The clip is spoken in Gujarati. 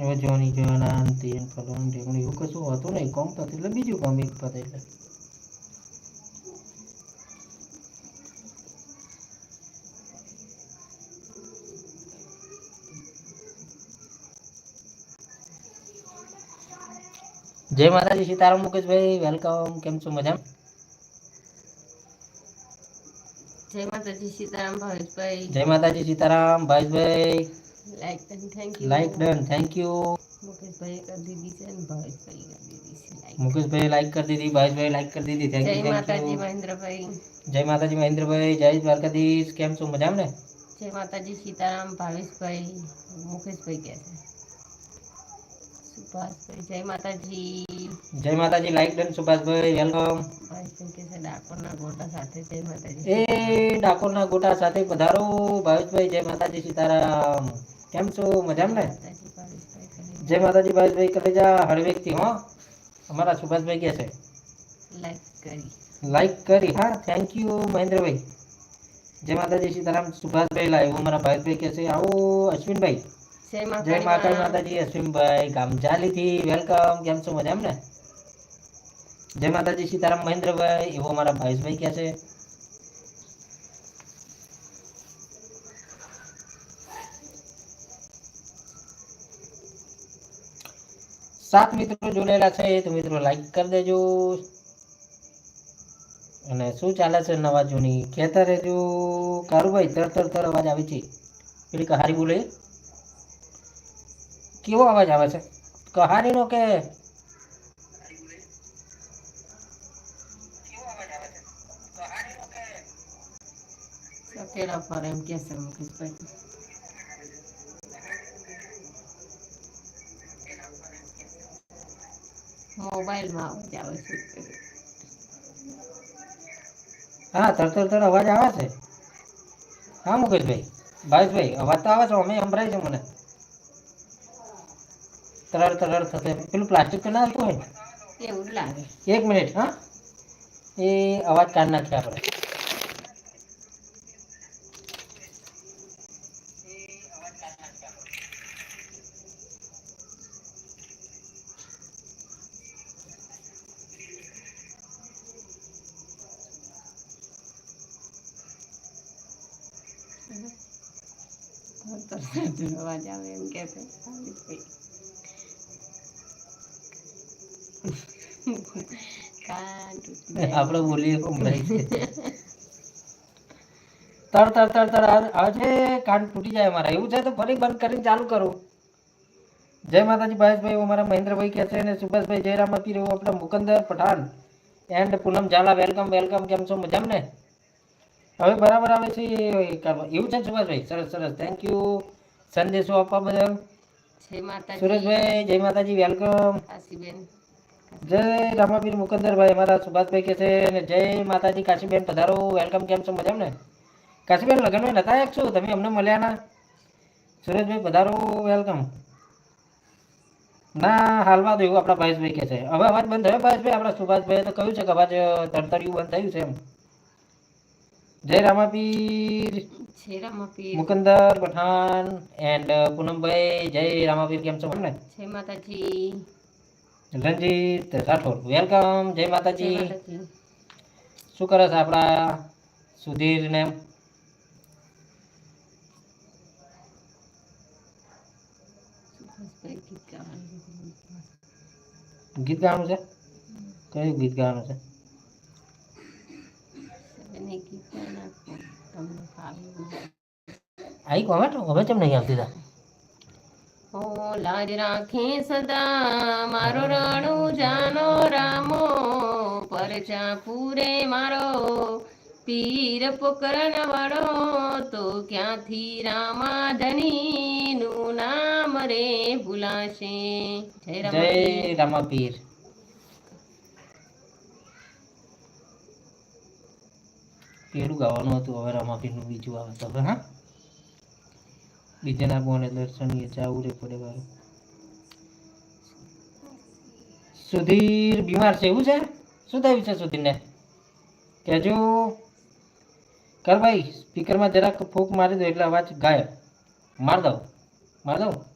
હવે જોની જોવાના અંતિ એમ ફલવાનું ઢેકણું એવું કશું હતું નહીં. કોમ તો એટલે બીજું કોમ એક પતે એટલે. જય માતાજી સીતારામ મુકેશભાઈ વેલકમ. કેમ છો? મજા જય માતાજી સીતારામ ભાવેશભાઈ. જય માતાજી સીતારામ ભાઈભાઈ લાઈક અને thank you like done thank you Mukeshbhai કરી દીધી છે અને ભાવેશભાઈ કરી દીધી છે like. મુકેશભાઈ લાઈક કરી દીધી ભાઈભાઈ લાઈક કરી દીધી થેન્ક જય યુ થેન્ક માતાજી યુ મહેન્દ્રભાઈ જય માતાજી મહેન્દ્રભાઈ જય દ્વારકાધીશ કેમ છો મજામાં ને જય માતાજી સીતારામ ભાવેશભાઈ મુકેશભાઈ કહે છે સુભાષભાઈ જય માતાજી જય માતાજી like done Subhashbhai welcome Bhaveshbhai કહે છે ડાકોરના ગોટા સાથે જય માતાજી એ ડાકોરના ગોટા સાથે પધારો ભાવેશભાઈ જય માતાજી સીતારામ કેમ છો? મજામાં ને? જય માતાજી ભાવેશભાઈ કલેજા હળવેકથી હો. અમારા સુભાષભાઈ કે છે. લાઈક કરી. લાઈક કરી હા થેન્ક યુ મહેન્દ્રભાઈ. જય માતાજી સીતારામ સુભાષભાઈ લાઈવ અમારા ભાઈભાઈ કે છે. આવો અશ્વિનભાઈ. જય માતા માતાજી. અશ્વિનભાઈ ગામજાલીથી વેલકમ કેમ છો? મજામાં ને? જય માતાજી સીતારામ મહેન્દ્રભાઈ એવો અમારા ભાઈસભાઈ કહે છે. સાત મિત્રો જોડેલા છે તો મિત્રો લાઈક કરી દેજો. અને શું ચાલે છે નવા જૂની? કહેતા રહેજો. કારુભાઈ તર તર તર અવાજ આવે છે. પેલી કહારી બોલે. કેવો અવાજ આવે છે? કહારીનો કે? સકેલા પર એમ કહે છે મુકેશભાઈ. મોબાઈલમાં અવાજ આવે છે. હા તર તર તર અવાજ આવે છે. હા મુકેશભાઈ. ભાઈ અવાજ તો આવે છે અમે સંભળાય છે મને. તરર તરર થશે. પેલું પ્લાસ્ટિક તો ના આવતું હોય? એવું લાગે. એક મિનિટ હા. એ અવાજ કાઢ નાખીએ આપણે. અવાજ કે બોલીએ તર તર તર તર આવે- છે કાન તૂટી જાય અમારા એવું છે તો ફરી બંધ કરીને ચાલુ કરું. જય માતાજી ભાવેશભાઈ અમારા મહેન્દ્રભાઈ કહે છે અને સુભાષભાઈ જયરામ આપી રહ્યું આપણા Mukandar Pathan. And Poonam Zala, welcome welcome, કેમ છો? મજામ ને? હવે બરાબર આવે છે એવું છે સુભાષભાઈ સરસ સરસ. થેન્ક યુ સંદેશો આપવા બદલ. સુરેશભાઈ જય માતાજી. વેલકમ જય રામાપીર મુકંદરભાઈ. અમારા સુભાષભાઈ કે છે અને જય માતાજી. કાશીબેન પધારો. વેલકમ કેમ છો? મજા ને? કાશીબેન લગ્નમાં નતા એક છો? તમે અમને મળ્યા ના? સુરેશભાઈ પધારો. વેલકમ ના હાલમાં તો એવું આપણા ભાઈશભાઈ કે છે. હવે અવાજ બંધ થયો ભાઈશભાઈ આપણા સુભાષભાઈએ તો કહ્યું છે કે અવાજ તરતરિયું બંધ થયું છે એમ. જય રામાપીર. જય રામાપીર. મુકંદર પઠાણ એન્ડ પૂનમભાઈ જય રામાપીર કેમ છો? મને જય માતાજી. રંજીત રાઠોડ વેલકમ જય માતાજી. શું કરે છે આપણા સુધીર ને? ગીત ગાવાનું છે? કયું ગીત ગાવાનું છે? એને ગીત નાખો તમને ફાવે આવી કોમેન્ટ હવે કેમ નહીં આવતી તા ઓ લાજ રાખે સદા. મારો રાણુ જાનો રામો. પરચા પૂરે મારો. પીર પોકરણ વાળો તો ક્યાંથી રામા ધની નું નામ રે ભૂલાશે? જય રામા. રામાપીર પેલું ગાવાનું હતું, હવે રામાપીરનું બીજું આવે તો હવે, હા? બીજાના બોને દર્શનીય જાવું રે પડે વારું સુધીર બીમાર છે, એવું છે? શું થયું છે સુધીરને? કહેજો. કર ભાઈ સ્પીકરમાં જરાક ફૂંક મારી દો, એટલે અવાજ ગાયબ. માર દઉં. માર દઉં?